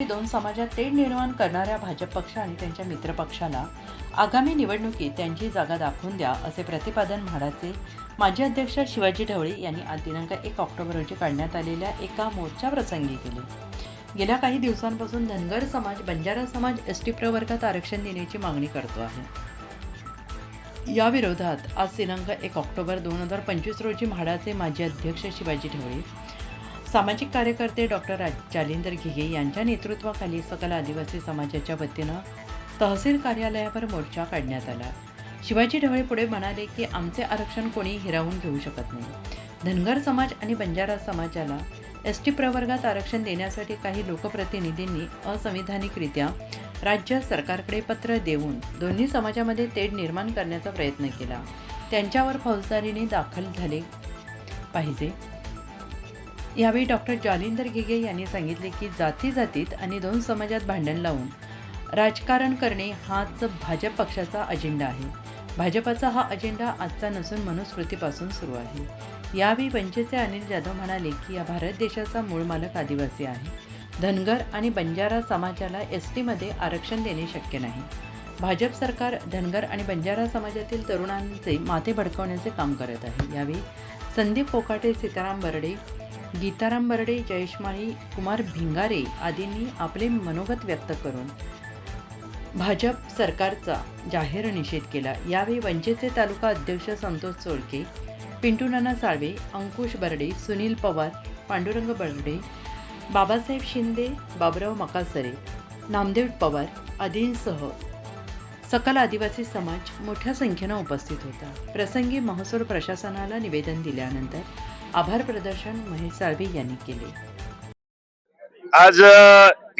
दोन समाजात तेढ निर्माण करणाऱ्या भाजप पक्ष आणि त्यांच्या मित्रपक्षाला आगामी निवडणुकीत त्यांची जागा दाखवून द्या असे प्रतिपादन म्हाडाचे माजी अध्यक्ष शिवाजी ढवळे यांनी आज दिनांक एक ऑक्टोबर रोजी काढण्यात आलेल्या एका मोर्चाप्रसंगी केले. गेल्या काही दिवसांपासून धनगर समाज बंजारा समाज एस टी प्रवर्गात आरक्षण देण्याची मागणी करतो आहे. या विरोधात आज दिनांक एक ऑक्टोबर दोन हजार पंचवीस रोजी म्हाडाचे माजी अध्यक्ष शिवाजी ढवळे सामाजिक कार्यकर्ते डॉक्टर जालिंदर घिगे यांच्या नेतृत्वाखाली सकल आदिवासी समाजाच्या वतीनं तहसील कार्यालयावर मोर्चा काढण्यात आला. शिवाजी ढवळे पुढे म्हणाले की आमचे आरक्षण कोणी हिरावून घेऊ शकत नाही. धनगर समाज आणि बंजारा समाजाला एस टी प्रवर्गात आरक्षण देण्यासाठी काही लोकप्रतिनिधींनी असंविधानिकरित्या राज्य सरकारकडे पत्र देऊन दोन्ही समाजामध्ये तेढ निर्माण करण्याचा प्रयत्न केला. त्यांच्यावर फौजदारीने दाखल झाले पाहिजे. यावेळी डॉक्टर जालिंदर घिगे यांनी सांगितले की जाती जातीत आणि दोन समाजात भांडण लावून राजकारण करणे हाच भाजप पक्षाचा अजेंडा आहे. भाजपाचा हा अजेंडा आजचा नसून मनुस्मृतीपासून सुरू आहे. यावेळी वंचितचे अनिल जाधव म्हणाले की या भारत देशाचा मूळ मालक आदिवासी आहे. धनगर आणि बंजारा समाजाला एस टीमध्ये आरक्षण देणे शक्य नाही. भाजप सरकार धनगर आणि बंजारा समाजातील तरुणांचे माथे भडकवण्याचे काम करत आहे. यावेळी संदीप पोकाटे सीताराम बर्डे गीताराम बर्डे जयेश माळी कुमार भिंगारे आदींनी आपले मनोगत व्यक्त करून भाजप सरकारचा जाहीर निषेध केला. यावेळी वंचितचे तालुका अध्यक्ष संतोष चोळके पिंटू नाना साळवे अंकुश बर्डे सुनील पवार पांडुरंग बर्डे बाबासाहेब शिंदे बाबराव मकासरे नामदेव पवार आदींसह सकल आदिवासी समाज मोठ्या संख्येनं उपस्थित होता. प्रसंगी महसूल प्रशासनाला निवेदन दिल्यानंतर आभार प्रदर्शन महेश साळवे यांनी केले. आज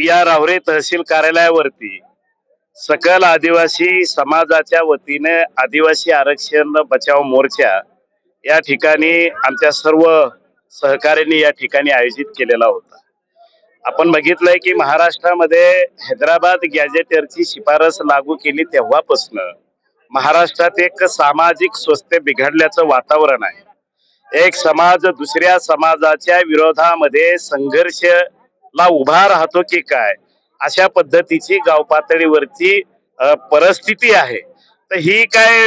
या रावरे तहसील कार्यालयावरती सकल आदिवासी समाजाच्या वतीने आदिवासी आरक्षण बचाव मोर्चा या ठिकाणी आमच्या सर्व सहकार्यांनी या ठिकाणी आयोजित केलेला होता. आपण बघितलंय की महाराष्ट्रामध्ये हैदराबाद गॅजेटरची शिफारस लागू केली तेव्हापासून महाराष्ट्रात एक सामाजिक स्वस्थ बिघडल्याचं वातावरण आहे. एक समाज दुसऱ्या समाजाच्या विरोधामध्ये संघर्ष ला उभा राहतो की काय? अशा पद्धतीची गाव पातळीवरची परिस्थिती आहे. तर ही काय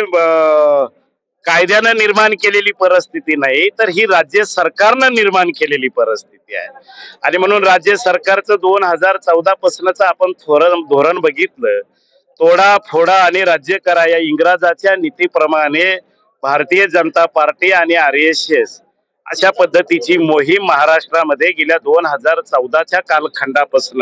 कायद्यानं निर्माण केलेली परिस्थिती नाही तर ही राज्य सरकारनं निर्माण केलेली परिस्थिती आहे. आणि म्हणून राज्य सरकारचं दोन हजार चौदा पासूनच आपण धोरण धोरण बघितलं. तोडा फोडा आणि राज्य करा या इंग्रजाच्या नीतीप्रमाणे भारतीय जनता पार्टी आणि आर एस एस अशा पद्धतीची मोहीम महाराष्ट्रामध्ये गेल्या दोन हजार चौदाच्या कालखंडापासून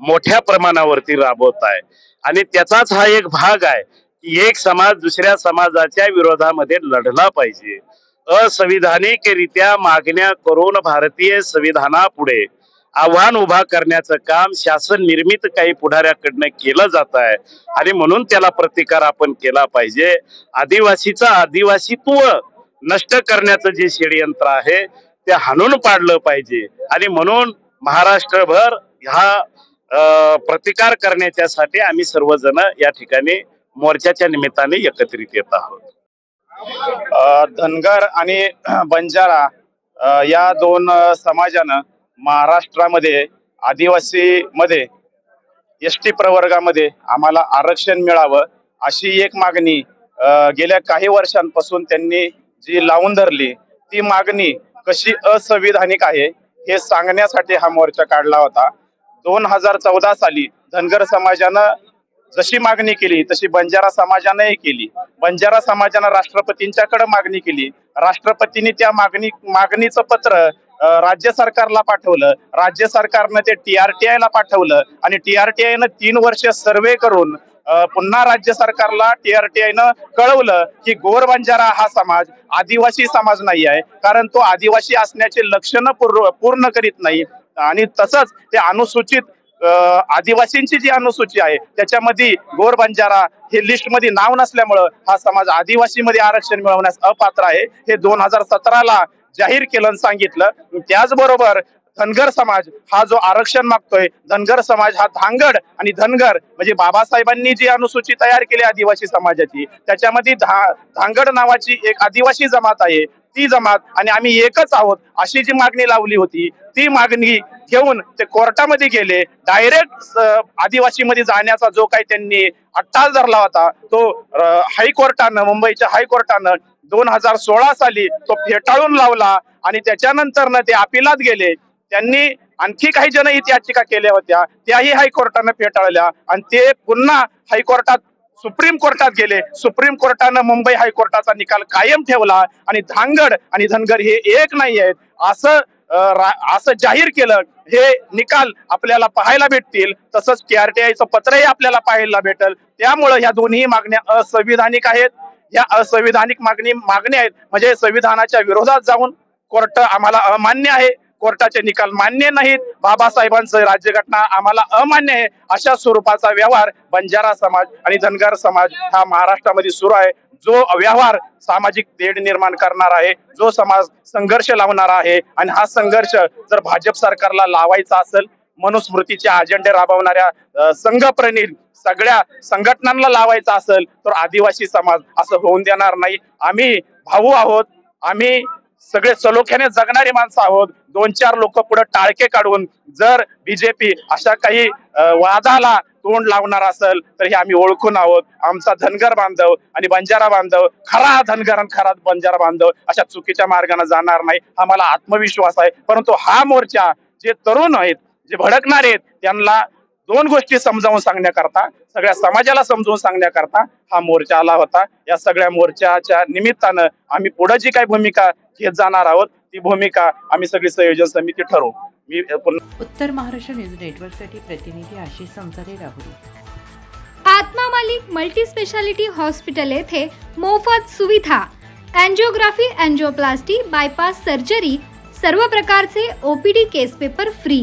मोठ्या प्रमाणावरती राबवत आहे. आणि त्याचाच हा एक भाग आहे की एक समाज दुसऱ्या समाजाच्या विरोधामध्ये लढला पाहिजे. असंविधानिकरित्या मागण्या करून भारतीय संविधानापुढे आव्हान उभा करण्याचं काम शासन निर्मित काही पुढाऱ्याकडनं केलं जात आहे. आणि म्हणून त्याला प्रतिकार आपण केला पाहिजे. आदिवासीचं आदिवासीत्व नष्ट करण्याचं जे षडयंत्र आहे ते हाणून पाडलं पाहिजे. आणि म्हणून महाराष्ट्रभर हा प्रतिकार करण्याच्यासाठी आम्ही सर्वजण या ठिकाणी मोर्चाच्या निमित्ताने एकत्रित येत आहोत. धनगर आणि बंजारा या दोन समाजानं महाराष्ट्रामध्ये आदिवासीमध्ये एस टी प्रवर्गामध्ये आम्हाला आरक्षण मिळावं अशी एक मागणी गेल्या काही वर्षांपासून त्यांनी जी लावून धरली ती मागणी कशी असंविधानिक आहे हे सांगण्यासाठी हा मोर्चा काढला होता. दोन हजार चौदा साली धनगर समाजानं जशी मागणी केली तशी बंजारा समाजानंही केली. बंजारा समाजानं राष्ट्रपतींच्याकडे मागणी केली. राष्ट्रपतींनी त्या मागणी मागणीचं पत्र राज्य सरकारला पाठवलं राज्य सरकारनं ते टीआरटीआय ला पाठवलं आणि टीआरटीआय न तीन वर्ष सर्वे करून पुन्हा राज्य सरकारला टीआरटीआय न कळवलं की गोर बंजारा हा समाज आदिवासी समाज नाही आहे कारण तो आदिवासी असण्याचे लक्षणं पूर्ण पूर्ण करीत नाही. आणि तसंच ते अनुसूचित आदिवासींची जी अनुसूची आहे त्याच्यामध्ये गोर बंजारा हे लिस्टमध्ये नाव नसल्यामुळं हा समाज आदिवासीमध्ये आरक्षण मिळवण्यास अपात्र आहे. हे दोन हजार सतराला जाहीर केलं आणि सांगितलं. त्याचबरोबर धनगर समाज हा जो आरक्षण मागतोय धनगर समाज हा धांगड आणि धनगर म्हणजे बाबासाहेबांनी जी अनुसूची तयार केली आदिवासी समाजाची त्याच्यामध्ये धा धांगड नावाची एक आदिवासी जमात आहे. ती जमात आणि आम्ही एकच आहोत अशी जी मागणी लावली होती ती मागणी घेऊन ते कोर्टामध्ये गेले. डायरेक्ट आदिवासी मध्ये जाण्याचा जो काही त्यांनी अट्टाल धरला होता तो हायकोर्टानं मुंबईच्या हायकोर्टानं दोन हजार सोळा साली तो फेटाळून लावला आणि त्याच्यानंतर ते अपिलात गेले. त्यांनी आणखी काही जनहित याचिका केल्या होत्या. त्याही हायकोर्टानं फेटाळल्या आणि ते पुन्हा हायकोर्टात सुप्रीम कोर्टात गेले. सुप्रीम कोर्टानं मुंबई हायकोर्टाचा निकाल कायम ठेवला आणि धांगड आणि धनगर हे एक नाही आहेत. असं रा- असं जाहीर केलं. हे निकाल आपल्याला पाहायला भेटतील. तसंच केआरटीआयचं पत्रही आपल्याला पाहायला भेटल. त्यामुळं ह्या दोन्ही मागण्या असंविधानिक आहेत. या असंविधानिक मागणी मागण्या आहेत. म्हणजे संविधानाच्या विरोधात जाऊन कोर्ट आम्हाला अमान्य आहे. कोर्टाचे निकाल मान्य नाहीत. बाबासाहेबांचं राज्यघटना आम्हाला अमान्य आहे. अशा स्वरूपाचा व्यवहार बंजारा समाज आणि धनगर समाज हा महाराष्ट्रामध्ये सुरू आहे. जो व्यवहार सामाजिक तेढ निर्माण करणार आहे जो समाज संघर्ष लावणार आहे आणि हा संघर्ष जर भाजप सरकारला लावायचा असेल मनुस्मृतीचे अजेंडे राबवणाऱ्या संघप्रणीत सगळ्या संघटनांना लावायचा असेल तर आदिवासी समाज असं होऊन देणार नाही. आम्ही भाऊ आहोत आम्ही सगळे सलोख्याने जगणारी माणसं आहोत. दोन चार लोक पुढे टाळके काढून जर बीजेपी अशा काही वादाला तोंड लावणार असेल तर हे आम्ही ओळखून आहोत. आमचा धनगर बांधव आणि बंजारा बांधव खरा धनगर आणि खरा बंजारा बांधव अशा चुकीच्या मार्गाने जाणार नाही हा मला आत्मविश्वास आहे. परंतु हा मोर्चा जे तरुण आहेत जे भडकणार आहेत त्यांना दोन गोष्टी समजावून सांगण्याकरता सगळ्या समाजाला समजून सांगण्याकरता हा मोर्चा आला होता. या सगळ्या मोर्चाच्या निमित्तानं आम्ही पुढे जी काही भूमिका घेत जाणार आहोत ती भूमिका आम्ही सगळी संयोजन समिती ठरवू. मी उत्तर महाराष्ट्र न्यूज नेटवर्कसाठी प्रतिनिधी आशिष संसारे राहुरी आत्मा मालिक मल्टी स्पेशालिटी हॉस्पिटल येथे मोफत सुविधा अँजिओग्राफी अँजिओप्लास्टी बायपास सर्जरी सर्व प्रकारचे OPD case paper free.